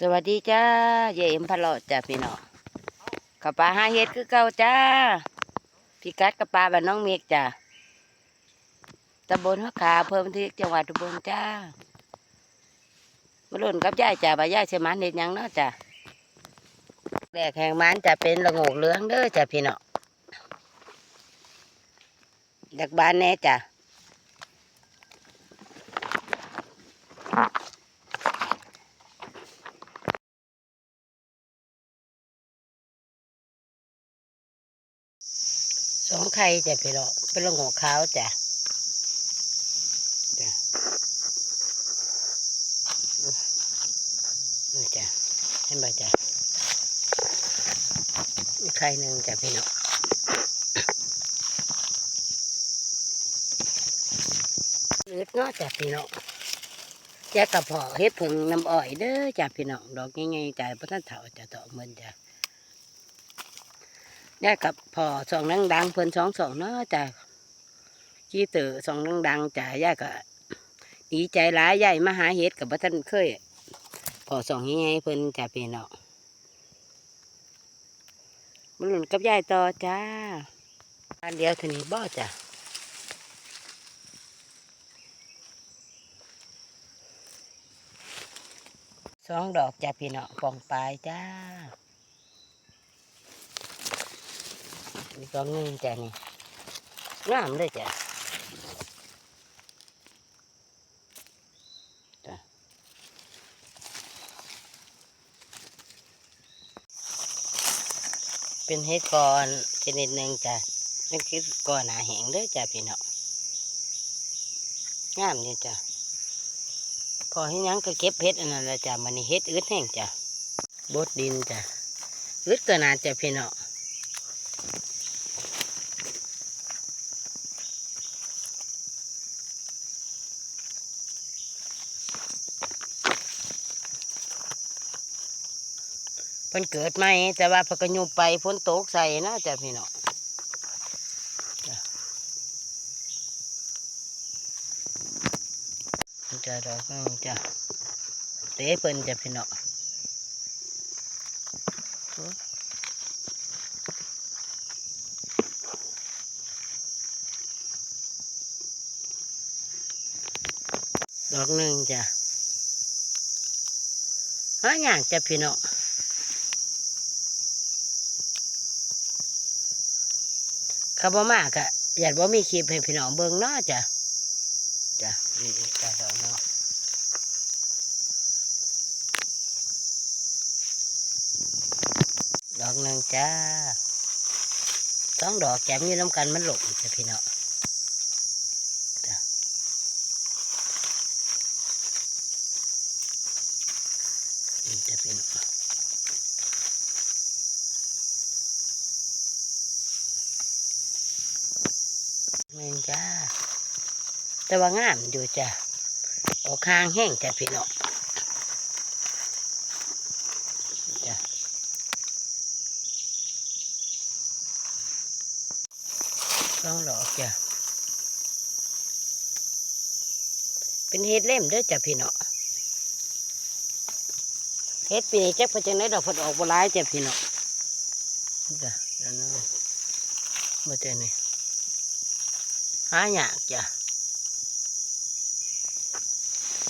สวัสดีจ้าเย่เอ็มพะเลาะจ้าพี่น้องกับปลาหาเฮ็ดคือเก่าจ้าพี่กัดกับปลาบ้านน้องเมฆจ้าตำบลหัวขาเพิ่มที่จังหวัดอุบลจ้ามาลุ่นกับยายจ้าบายายเชมันเห็ดยังเนาะจ้าแรกแห่งมันจะเป็นละงกเหลืองเด้อจ้าพี่น้องจากบ้านแน่จ้า ไข่จ้ะพี่น้องเป็นลงหัวขาวจ้ะจ้ะนี่จ้ะเห็นบ่จ้ะอีกไข่หนึ่งจ้ะพี่น้องเลือดเนาะจ้ะพี่น้องแจกกระเพาะเฮ็ดผึ่งน้ำอ้อยเด้อจ้ะพี่น้องดอกง่ายๆจ้ะพระท่านเถาจ้ะต่อเหมือนจ้ะ ยายกับพ่อสองนังดังเพิ่นสองสองเนาะจ้ะขี้เต๋อสองนังดังจ้ะยายก็ดีใจหลายยายมาหาเฮ็ดกับบ่ท่านเคยพ่อสองยังไงเพิ่นจ้ะพี่น้องมาหลุนกับยายต่อจ้าอันเดียวเท่านี้บ่จ้ะสองดอกจ้ะพี่น้องปองปลายจ้า นี่ก็งงจ้ะนี่งามเลยจ้ะจ้ะเป็นเห็ดก่อนชนิดหนึ่งจ้ะเป็นเห็ดก่อนหนาแหงเด้อจ้ะพี่น้องงามนี่จ้ะพอให้ยังก็เก็บเห็ดอันนั้นแหละจ้ะมันนี่เห็ดอึดแห้งจ้ะบดดินจ้ะอึดก็นานจ้ะพี่น้อง พิ่นเกิดใหมแต่ว่าพกยุบไปฝนตกใส่นะจ้ะพี่น้องจะจะดอกนึงจ้ะเตะเพิ่นจ้ะพี่น้องดอกหนึ่งจ้ะหาอย่างจ้ะพี่น้อง เขาบ่มากอะอยากบ่มีคลิปให้พี่น้องเบิ่งเนาะจ้ะจ้ะนี่อีกจ้ะดอกเนาะดอกหนึ่งจ้าสองดอกแจมอยู่น้ำกันมันหลงจ้ะพี่น้องจ้ะนี่จ้ะพี่น้ แม่นจ้า แต่ว่างามอยู่จ้ะออกคางแห้งจ้ะพี่น้องจ้ะต้องหลอกจ้ะ เป็นเฮ็ดเล่มด้อจ้ะพี่น้องเฮ็ดปีนี้จักเพิ่นจังได๋ดอกเพิ่นออกบ่หลายจ้ะพี่น้องจ้ะแล้วนะบ่เจอนี่ หายากจ้ะ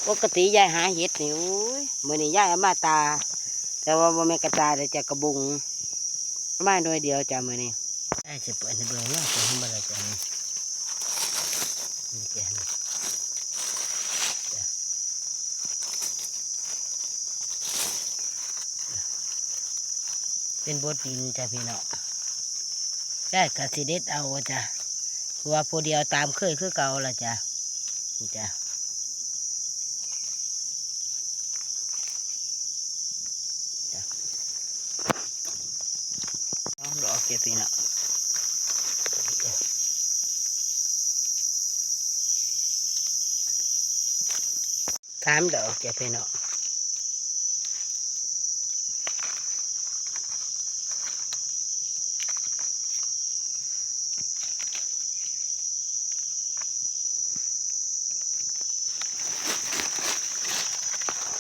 ปกติยายหาเห็ดนี่โอ้ยมื่อนี้ยายเอามาตา แต่ว่าบ่แม่กระตาแต่จะกระบุงมาหน่วยเดียวจ้ะมื่อนี้ได้สิเปิดให้เบิ่งเนาะจะทำอะไรจ้ะนี่นี่จ้ะนี่เป็นบทดินจ้ะพี่น้องได้กสิเด็ดเอาจ้ะ เพราะว่าผู้เดียวตามเคยคือเก่าละจ้ะจ้ะจ้ะต้องดอกเก็บพี่เนาะจ้ะสามดอกเก็บพี่เนาะสองดอกจ้ะพี่น้อง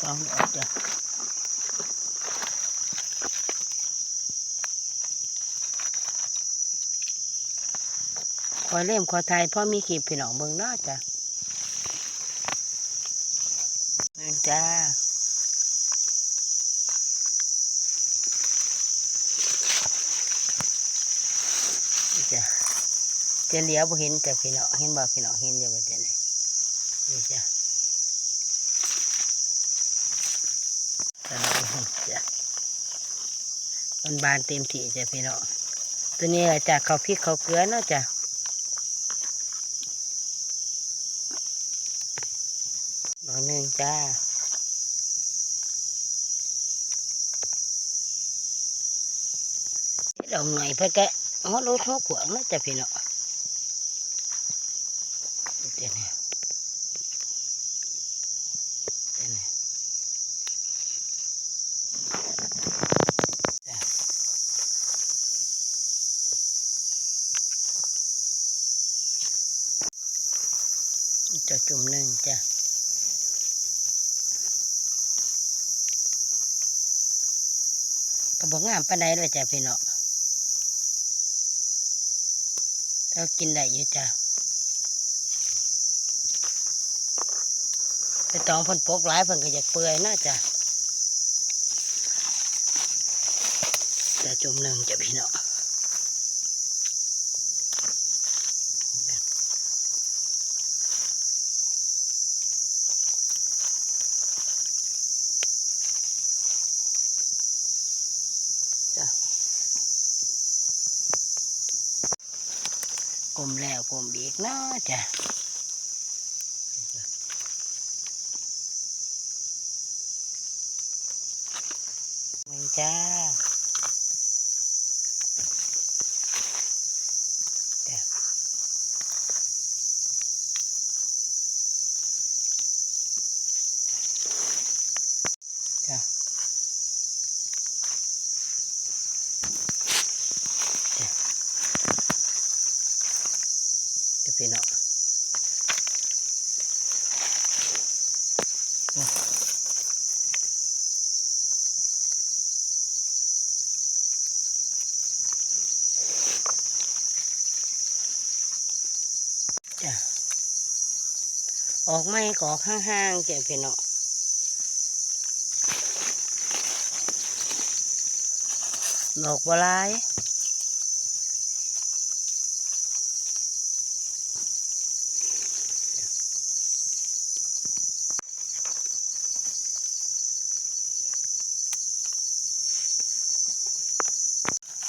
found up there. Khói lêm khói thai phó mi kịp thì nó mừng nó chà. Nên cha. Chà. Trên đĩa bố hình chà phì nọ, hình bò phì nọ, hình cho bà chà này. Chà. จ้ะมันบานเต็มที่จ้ะพี่น้องตัวนี้จ้ะเขาพริกเขาเกลือเนาะจ้ะดอกหนึ่งจ้าดอกหน่อยเพื่อแกะหัวรถหัวขวางนะจ๊ะพี่น้องเดี๋ยวนี้เดี๋ยวนี้จ้ะจะจุ่มหนึ่งจ้ะ ก็บอกงามปานใดเลยจ้ะพี่น้องเรากินได้อยู่จ้ะไปตองพันปกหลายเพิ่นก็อยากเปื่อยเนาะจ้ะจะจุ่มหนึ่งจ้ะพี่น้อง กลมแล้วกลมอีกนะจ้ะมึงจ้าจ้ะจ้ะจ้ะเดี๋ยวพี่น้องโอ้จ้ะออกไม่ก็ออกห้างๆจ้ะพี่น้องดอกบัวลาย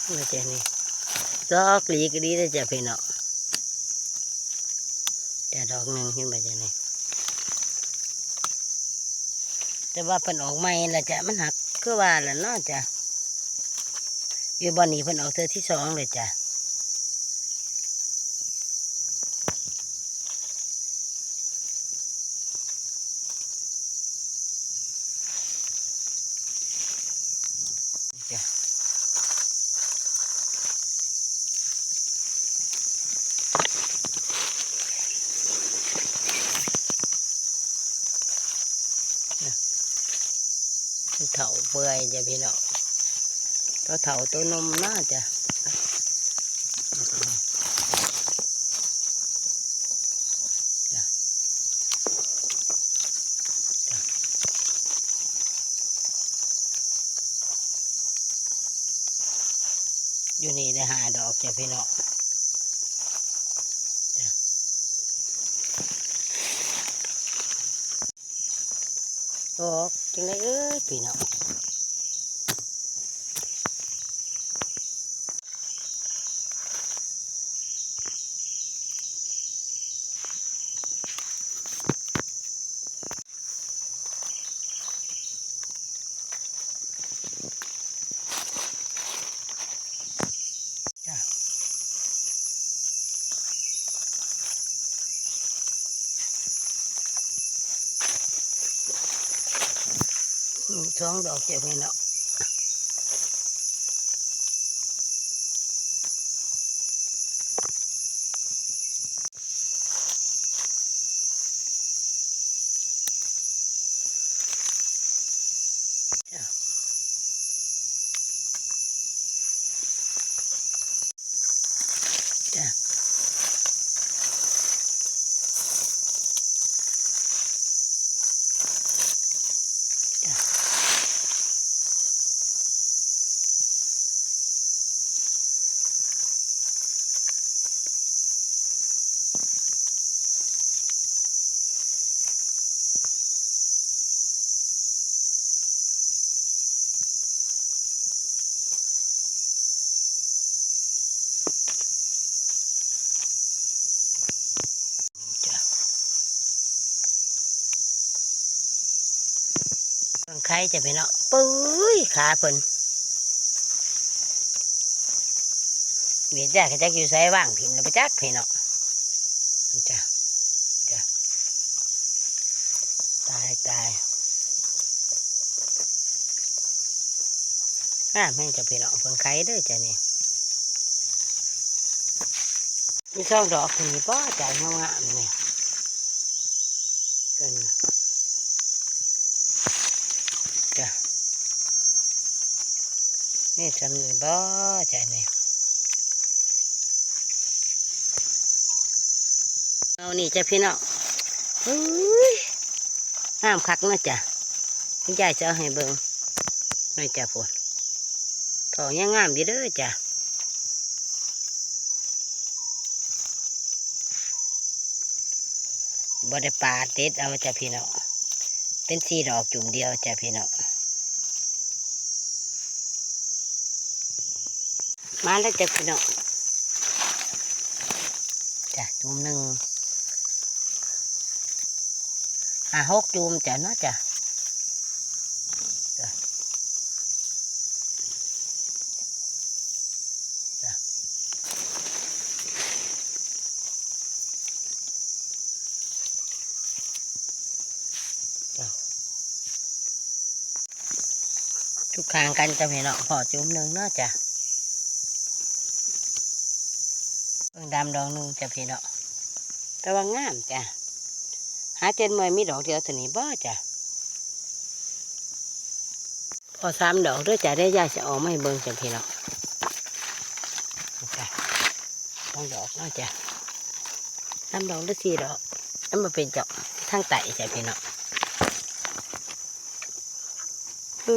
นี่จ้ะนี่ดอกหลีก็ดีเลยจ้ะพี่น้องแต่ดอกหนึ่งเห็นไหมจ้ะนี่ แต่ว่าเพิ่นออกใหม่ละจ้ะมันหักคือว่าละเนาะจ้ะอยู่บ่อนนี้เพิ่นออกเธอที่สองเลยจ้ะ เถาเปื่อยจ้ะพี่น้องตัวเถาตัวนมน่าจะอยู่นี่ได้หาดอกจ้ะพี่น้องจ้ะดอก จังไงเอ้ยพี่น้อง จ้ะอืม สองดอกเจ็บพี่น้องจ้ะจ้ะ เบิ่งไข่จะไปเนาะปุ้ยขาเพิ่นเวียดจ้าก็จักอยู่ไสว่างพิมพ์แล้วไปจักพี่เนาะจ้ะจ้ะตายตายงามแม่งจะพี่เนาะเพิ่นไข่เด้อจ้ะนี่มีสองดอกคนนี้ป้อจ่ายงามๆนี่จ้ะนี่ จำนี่บ่จ่ายนี่เอานี่จ้ะพี่เนาะอุ้ยงามคักนะจ้ะพี่ยายจะเอาให้เบิ่งไม่จ้ะฝนทองยังงามอยู่เด้อจ้ะบ่ได้ปาดเด็ดเอาจ้ะพี่น้องเป็นสีดอกจุ่มเดียวจ้ะพี่น้อง มาแล้วจ้ะพี่น้องจ้ะจุ่มหนึ่งหาหกจุ่มจ้ะเนาะจ้ะจ้ะจ้ะทุกครั้งกันจะพี่น้องพอจุ่มหนึ่งเนาะจ้ะ เพิ่งดำดอกหนึ่งจ้ะพี่น้อแต่ว่างามจ้ะหาเจนเมยมีดอกเดียวเท่านี้บ่จ้ะพอสามดอกด้วยจ้ะได้ยาจะออกไมาให้เบิ่งจ้ะพี่น้องจ้ะต้องดอกเนาะจ้ะสามดอกหรือสี่ดอกนั่นมาเป็นเจาะทางไตจ้ะพี่น้องเอ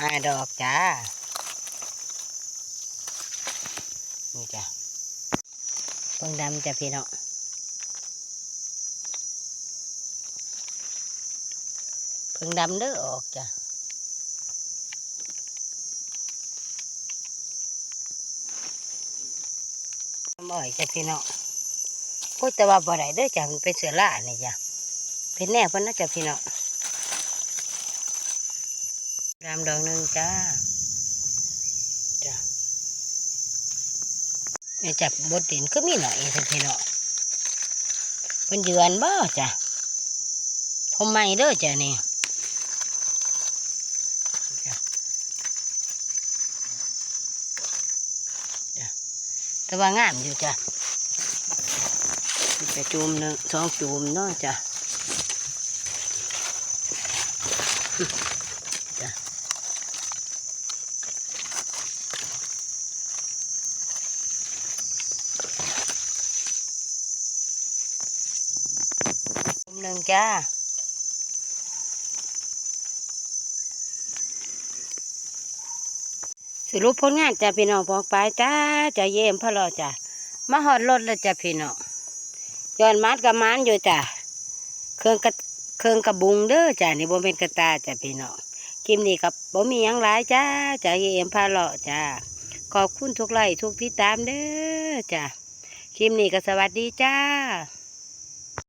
ห้าดอกจ้า นี่จ้ะเพิ่งดำจ้ะพี่น้องเพิ่งดำเด้อออกจ้ะบ่อยจ้ะพี่น้องพูดแต่ว่าบ่ได้เด้อจ้ะมันเป็นเสือล่านี่จ้ะเป็นแน่เพิ่นนะจ้ะพี่น้องดำดอกหนึ่งจ้าจ้ะ ไม่จับบดดินก็มีหน่อยจ้ะพี่น้องเป็นเดือนบ่จ้ะทำไมเด้อจ้ะนี่แต่ว่างามอยู่จ้ะมีแต่จูมหนึ่งสองจูมเนาะจ้ะ จ้ะ จ้าสรุปผลงานจ้ะพี่น้องพอกไปจ้าจะเยี่ยมพ่อรอจ้ะมาหอดรถแล้วจ้ะพี่น้องย้อนมัดกับมันอยู่จ้ะเครื่องกระเครื่องกระบุงเด้อจ้ะนี่บ่เป็นกระตาจ้ะพี่น้องคลิปนี้กับบ่มียังหลายจ้าจะเยี่ยมพ่อรอจ้าขอบคุณทุกไลค์ทุกติดตามเด้อจ้ะคลิปนี้ก็สวัสดีจ้า